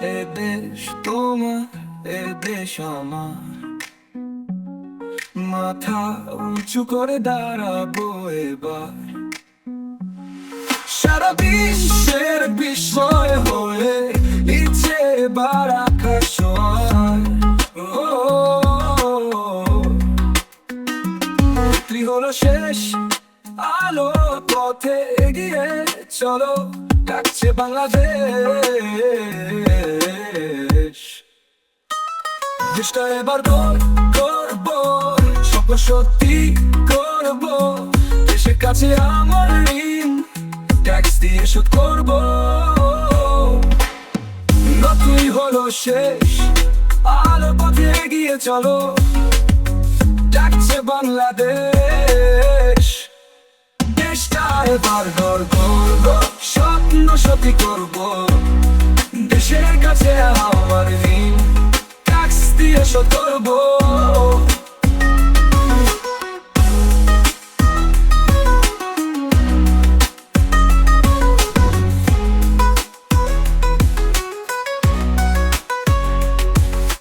এ দেশ তোমার এ দেশ আমার। মাথা উঁচু করে দাঁড়াবো এবার। সারা বিশ্বের বিস্ময় হয়ে ইচ্ছে এবার আকাশ রাত্রি হলো শেষ, আলো পথে এগিয়ে চলো, ডাকছে বাংলাদেশ। দেশটা এবার গোল করব স্বপ্ন সত্যি করব দেশের কাছে আমার ঋণ ট্যাক্স দিয়ে শোধ করব। নতুনই হলো শেষ, আলো পথে এগিয়ে চলো। ডাকছে বাংলাদেশ। দেশটা এবার গড় করব স্বপ্ন সত্যি করব। দিয়ে শোধ করব